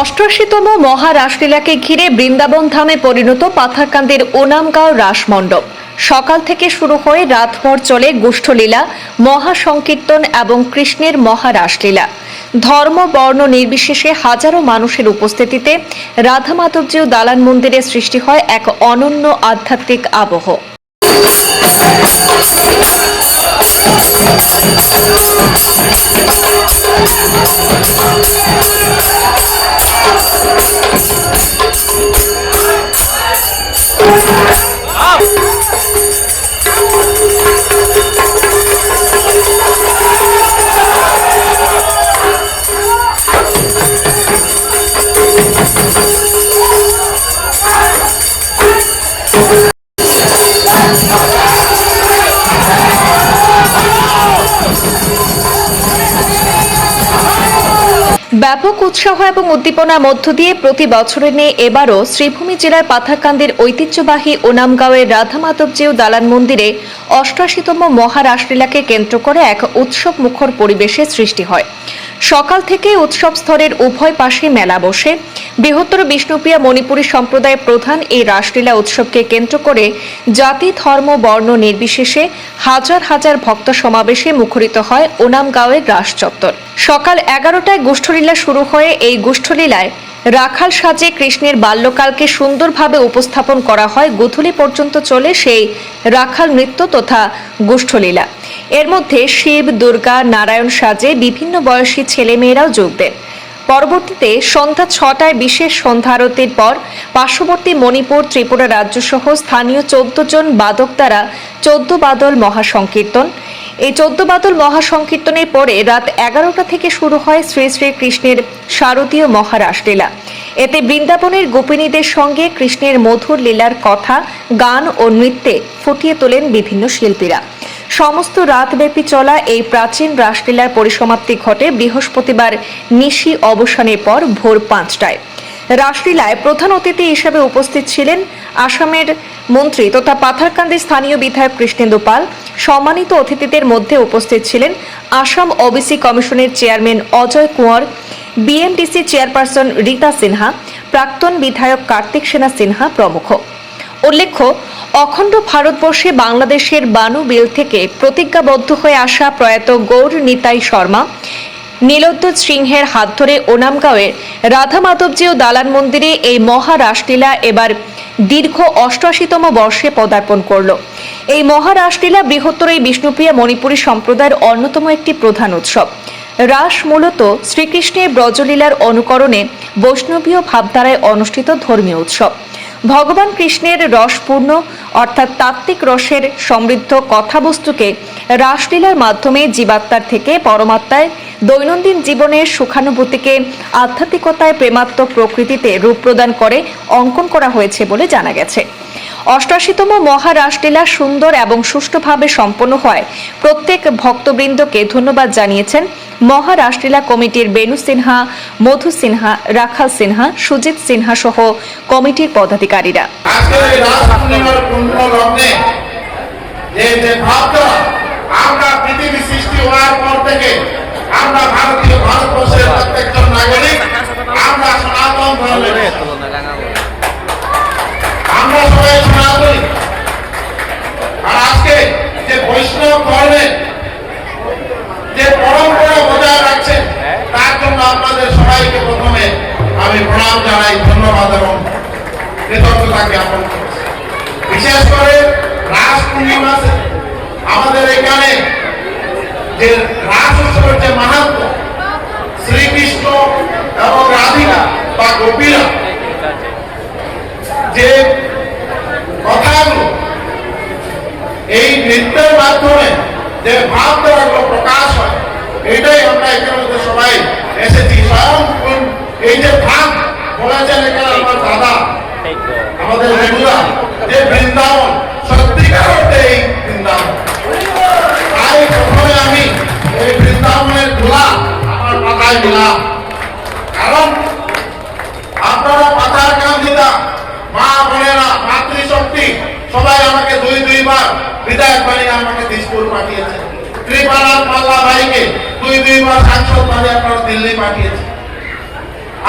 অষ্টআশিতম মহারাসলীলাকে ঘিরে বৃন্দাবন ধামে পরিণত পাথারকান্দির ওনামগাঁও রাসমণ্ডপ। সকাল থেকে শুরু হয়ে রাতভর চলে গোষ্ঠলীলা, মহাসংকীর্তন এবং কৃষ্ণের মহারাসলীলা। ধর্ম, বর্ণ নির্বিশেষে হাজারো মানুষের উপস্থিতিতে রাধা মাধবজীও দালান মন্দিরে সৃষ্টি হয় এক অনন্য আধ্যাত্মিক আবহ। Up! উৎসাহ এবং উদ্দীপনার মধ্য দিয়ে প্রতি বছরের নিয়ে এবারও শ্রীভূমি জেলার পাথাকান্দির ঐতিহ্যবাহী ওনামগাঁওয়ের রাধা মাধবজিউ দালান মন্দিরে অষ্টাশিতম মহারাষ্ট্রীলাকে কেন্দ্র করে এক উৎসব মুখর পরিবেশের সৃষ্টি হয়। সকাল থেকে উৎসব স্তরের উভয় পাশে মেলা বসে। বৃহত্তর বিষ্ণুপ্রিয়া মণিপুরী সম্প্রদায়ের প্রধান এই রাসলীলা উৎসবকে কেন্দ্র করে জাতি, ধর্ম, বর্ণ নির্বিশেষে হাজার হাজার ভক্ত সমাবেশে মুখরিত হয় ওনামগাঁওয়ের রাস চত্বর। সকাল এগারোটায় গোষ্ঠলীলা শুরু হয়ে এই গোষ্ঠলীলায় রাখাল সাজে কৃষ্ণের বাল্যকালকে সুন্দরভাবে উপস্থাপন করা হয়। গুথুলি পর্যন্ত চলে সেই রাখাল নৃত্য তথা গোষ্ঠলীলা। এর মধ্যে শিব, দুর্গা, নারায়ণ সাজে বিভিন্ন বয়সী ছেলেমেয়েরাও যোগ দেন। পরবর্তীতে সন্ধ্যা ছটায় বিশেষ সন্ধ্যা আরতির পর পার্শ্ববর্তী মণিপুর ত্রিপুরা রাজ্যসহ স্থানীয় চোদ্দ জন বাদক দ্বারা চোদ্দ বাদল মহাসংকীর্তন। এই চোদ্দ বাদল মহাসংকীর্তনের পরে রাত এগারোটা থেকে শুরু হয় শ্রী শ্রী কৃষ্ণের শারদীয় মহারাসলীলা। এতে বৃন্দাবনের গোপিনীদের সঙ্গে কৃষ্ণের মধুর লীলার কথা, গান ও নৃত্যে ফুটিয়ে তোলেন বিভিন্ন শিল্পীরা। সমস্ত রাতব্যাপী চলা এই প্রাচীন রাসলীলার পরিসমাপ্তি ঘটে বৃহস্পতিবার নিশি অবসানের পর ভোর পাঁচটায়। রাসলীলায় প্রধান অতিথি হিসেবে উপস্থিত ছিলেন আসামের মন্ত্রী তথা পাথারকান্দি স্থানীয় বিধায়ক কৃষ্ণেন্দু পাল। সম্মানিত অতিথিদের মধ্যে উপস্থিত ছিলেন আসাম ওবিসি কমিশনের chairman Ajay Kunwar BMDC chairperson Rita Sinha, প্রাক্তন বিধায়ক কার্তিক সেনা সিনহা প্রমুখ। উল্লেখ্য, অখণ্ড ভারতবর্ষে বাংলাদেশের বানু বিল থেকে প্রতিজ্ঞাবদ্ধ হয়ে আসা প্রয়াত গৌর নিতাই শর্মা নীলোদ্যোত সিংহের হাত ধরে ওনামগাঁওয়ের রাধা মাধবজী ও দালান মন্দিরে এই মহারাসলীলা এবার দীর্ঘ অষ্টআশিতম বর্ষে পদার্পণ করল। এই মহারাসলীলা বৃহত্তর এই বিষ্ণুপ্রিয়া মণিপুরী সম্প্রদায়ের অন্যতম একটি প্রধান উৎসব। রাস মূলত শ্রীকৃষ্ণের ব্রজলীলার অনুকরণে বৈষ্ণবীয় ভাবধারায় অনুষ্ঠিত ধর্মীয় উৎসব। ভগবান কৃষ্ণের রসপূর্ণ, অর্থাৎ তাত্ত্বিক রসের সমৃদ্ধ কথাবস্তুকে রাসলীলার মাধ্যমে জীবাত্মার থেকে পরমাত্মায় দৈনন্দিন জীবনের সুখানুভূতিকে আধ্যাত্মিকতায় প্রেমাত্মক প্রকৃতিতে রূপ প্রদান করে অঙ্কন করা হয়েছে বলে জানা গেছে। অষ্টাশিতম মহারাসলীলা সুন্দর এবং সুষ্ঠুভাবে সম্পন্ন হয়। প্রত্যেক ভক্তবৃন্দকে ধন্যবাদ জানিয়েছেন মহারাসলীলা কমিটির বেনু সিনহা, মধু সিনহা, রাখাল সিনহা, সুজিত সিনহা সহ কমিটির পদাধিকারীরা। বৈষ্ণব ধর্মের যে পরম্পরা বজায় রাখছেন তার জন্য আপনাদের সবাইকে প্রথমে আমি প্রণাম জানাই, ধন্যবাদ এবং কৃতজ্ঞতা জ্ঞাপন করছি। বিশেষ করে রাস পূর্ণিমা আমাদের এখানে যে রাস উৎসবের যে মাহাত্ম, শ্রীকৃষ্ণ এবং রাধিকা বা গোপীরা যে কথাগুলো এই নৃত্যের মাধ্যমে যে ভাব দেওয়াগুলো প্রকাশ হয় এটাই আমরা এখানে সবাই এসেছি। স্বয়ং এই যে ভাব বলেছেন এখানে আমার দাদা, আমাদের রেগুলার যে বৃন্দাবন, সত্যিকার অর্থে এই বৃন্দাবন। তাই প্রথমে আমি এই বৃন্দাবনের ধুলা আমার মাথায় দিলাম। কারণ আপনারা পাতার কান্দিতা মা বোনেরা, মাতৃশক্তি, সবাই আমাকে দুই দুইবার বিধায়ক বানিয়ে আমাকে দিসপুর পাঠিয়েছে। কৃপানাথ মাল্লা ভাইকে দুই দুইবার সাংসদ বানিয়ে আপনারা দিল্লি পাঠিয়েছে।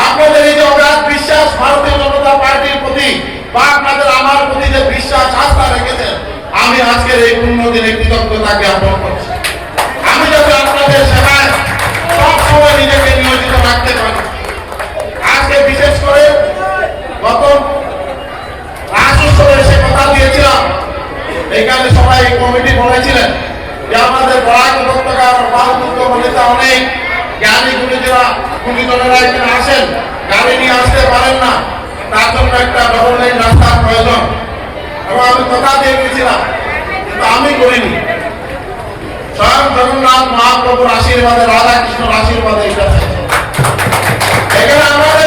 আপনাদের এই যে বা আপনাদের আমার প্রতি যে বিশ্বাস আস্থা রেখেছেন, আমি আজকের এই পূর্ণ দিনে কৃতজ্ঞতা জ্ঞাপন করছি। আমি যাতে আপনাদের সেবায় সবসময় নিজেকে নিয়োজিত রাখতে পারি। আজকে বিশেষ করে গত রাজ উৎসবে কথা দিয়েছিলাম। এখানে সবাই কমিটি বলেছিলেন আমাদের বরাক উপত্যকার বালপুত্র বলিতে অনেক জ্ঞানী গুণীজরা গুণীজনেরা এখানে আসেন। গাড়ি নিয়ে আসতে পারেন না। তার জন্য একটা ডবল লাইন রাস্তার প্রয়োজন। এবং আমি কথা দিয়ে গেছিলাম, কিন্তু আমি করিনি। স্বয়ং জগন্নাথ মহাপ্রভুর আশীর্বাদে রাধা কৃষ্ণর আশীর্বাদে এটা এখানে আমাদের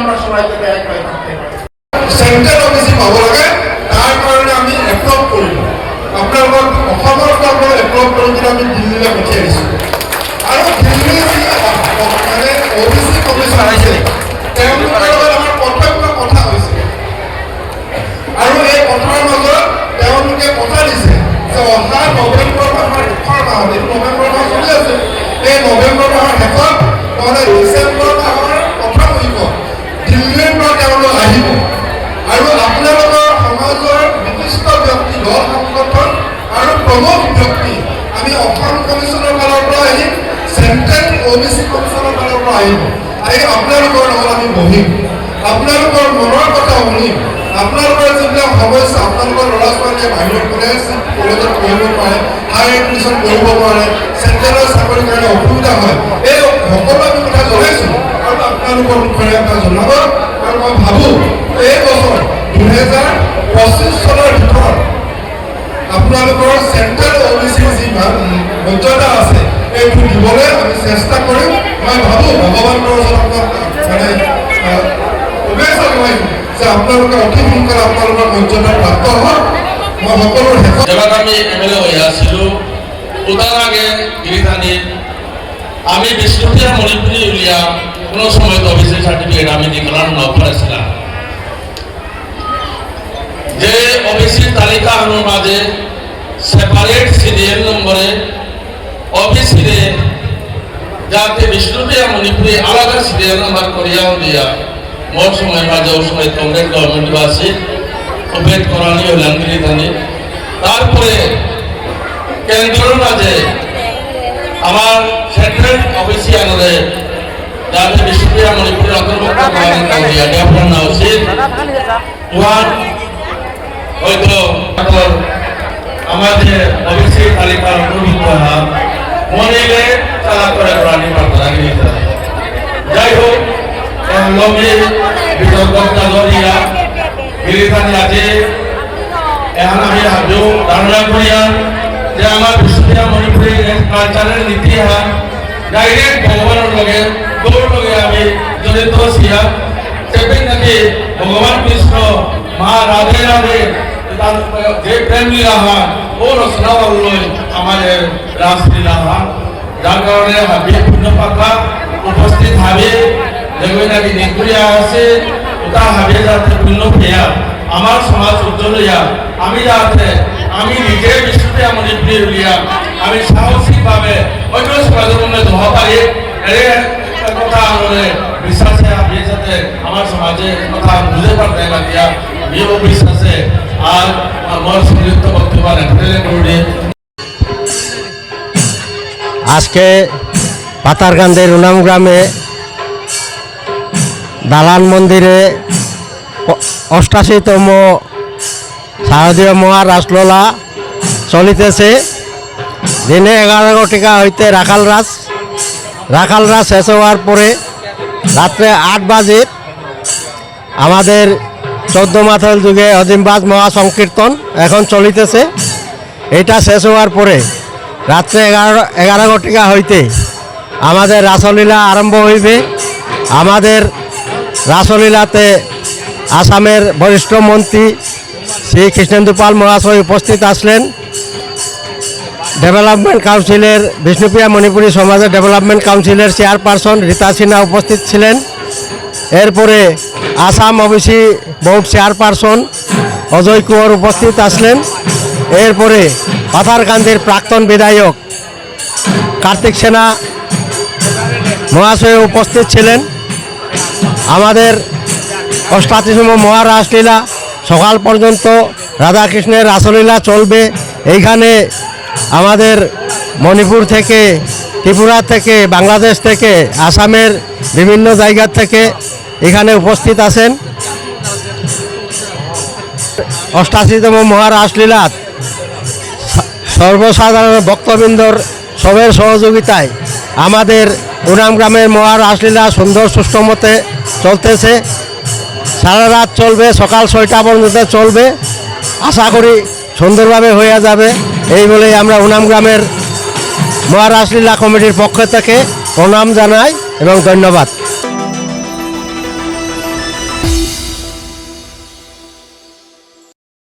আমরা সবাই যাতে এক হয়ে থাকতে পারি। সেন্টার অফিসে পাব লাগে তাৰ কাৰণে আমি এপ্ৰভ কৰিলোঁ আপোনালোকক অসমৰ মই এপ্ৰভ কৰি কিনে আমি দিল্লীলৈ পঠিয়াইছোঁ আৰু দিল্লী মানে অ বি চি কমিশ্যন আছে আহি আপোনালোকৰ লগত আমি বহিম। আপোনালোকৰ মনৰ কথা শুনিম। আপোনালোকৰ যিবিলাক সমস্যা আপোনালোকৰ ল'ৰা ছোৱালীয়ে বাহিৰত কলেজ কলেজত পঢ়িব পাৰে হায়াৰ এডুকেশ্যন কৰিব পাৰে চেণ্ট্ৰেলৰ চাকৰিৰ কাৰণে অসুবিধা হয় এই সকলো আমি কথা জনাইছোঁ আৰু আপোনালোকৰ মুখেৰে এটা জনাব আৰু মই ভাবোঁ এই বছৰ দুহেজাৰ পঁচিছ চনৰ ভিতৰত আপোনালোকৰ চেণ্ট্ৰেল অ বি চিৰ যি মৰ্যাদা আছে এইটো দিবলৈ আমি চেষ্টা কৰিম মই ভাবোঁ আপোনাক মানে যে আপোনালোকে অতি সোনকালে আপোনালোকৰ মৰ্যাদা প্ৰাপ্ত হওক। মই শেষত এবার আমি এমএলএ হয়ে আসছিল ওটার আগে গিরিধানি আমি বিষ্ণুপ্রিয়া মণিপুরি উলিয়া, কোনো সময় তো অফিসে সার্টিফিকেট আমি ন যে ওবিসি তালিকা আমার মাঝে সেপারেট সিরিয়াল নম্বরে ওবিসি যাতে বিষ্ণুপ্রিয়া মণিপুরি আলাদা সিরিয়াল নাম্বার করিয়া দিয়া মোট সময় মাঝে ও সময় কংগ্রেস গভর্নমেন্ট আছে ওপেট করানি হলাম গিরিধানি তারপরে কেন্দ্রের মাঝে আমার সেন্ট্রাল অফিসে আনলে, যাতে বিষ্ণুপ্রিয়া মণিপুরের অন্তর্ভুক্ত করেন কাউরিয়া ডেভেলপ না উচিত উহার হয়তো আমাদের অফিসে তালিকার অন্তর্ভুক্ত হওয়া মনিলে তারা করে প্রাণী প্রার্থনা যাই হোক লগে বিতর্কতা জড়িয়া গিরিধানি আছে। এখন আমি ভাবিও ধারণা করিয়া যে আমার বিষ্ণুপ্রিয়া মণিপুরী কালচারের ইতিহাস ডাইরেক্ট ভগবানের লগে, তোর লগে আমি জড়িত ছিলাম সেদিন নাকি ভগবান কৃষ্ণ, মা রাধে রাধে যে প্রেম লীলা হয় ও রচনা লই আমাদের রাসলীলা হয় যার কারণে ভাবি পূর্ণ পাতা উপস্থিত ভাবে যেগুলো নাকি নিকুরিয়া আছে, ওটা ভাবে যাতে পূর্ণ পেয়া আমার সমাজ উজ্জ্বল হইয়া, আমি যাতে, আমি নিজে বিষ্ণুতে আমার প্রিয় হইয়া, আমি সাহসিকভাবে অন্য সমাজের মধ্যে ধোয়া পারি। কথা আমাদের বিশ্বাসে আমি যাতে আমার সমাজে কথা বুঝতে পারতে পারিয়া বিয়ে বিশ্বাসে। আর আমার সংযুক্ত বক্তব্য রেখে আজকে পাতারকান্দের উনাম গ্রামে দালান মন্দিরে অষ্টাশিতম শারদীয় মহা রাসলীলা চলিতেছে। দিনে এগারো টিকা হইতে রাখাল রাস রাখাল রাস শেষ হওয়ার পরে রাত্রে আট বাজে আমাদের চোদ্দ মাথাল যুগে অজিমবাজ মহাসংকীর্তন এখন চলিতেছে। এটা শেষ হওয়ার পরে রাত্রে এগারো এগারো ঘটিকা হইতে আমাদের রাসলীলা আরম্ভ হইবে। আমাদের রাসলীলাতে আসামের বরিষ্ঠ মন্ত্রী শ্রী কৃষ্ণেন্দু পাল মহাশয় উপস্থিত আসলেন। ডেভেলপমেন্ট কাউন্সিলের বিষ্ণুপ্রিয়া মণিপুরী সমাজের ডেভেলপমেন্ট কাউন্সিলের চেয়ারপারসন রীতা সিনহা উপস্থিত ছিলেন। এরপরে Assam OBC board chairperson Ajay Kumar উপস্থিত আসলেন। এরপরে পাথারকান্দির প্রাক্তন বিধায়ক কার্তিক সেনা মহাশয় উপস্থিত ছিলেন। আমাদের অষ্টাশিতম মহারাসলীলা সকাল পর্যন্ত রাধাকৃষ্ণের রাসলীলা চলবে। এইখানে আমাদের মণিপুর থেকে, ত্রিপুরা থেকে, বাংলাদেশ থেকে, আসামের বিভিন্ন জায়গা থেকে এখানে উপস্থিত আছেন। অষ্টাশিতম মহারাসলীলাত সর্বসাধারণ ভক্তবৃন্দর সবের সহযোগিতায় আমাদের উনাম গ্রামের মহারাসলীলা সুন্দর সুষ্ঠু মতে চলতেছে। সারা রাত চলবে, সকাল ছয়টা পর্যন্ত চলবে। আশা করি সুন্দরভাবে হয়ে যাবে। এই বলেই আমরা উনাম গ্রামের মহারাসলীলা কমিটির পক্ষ থেকে প্রণাম জানাই এবং ধন্যবাদ।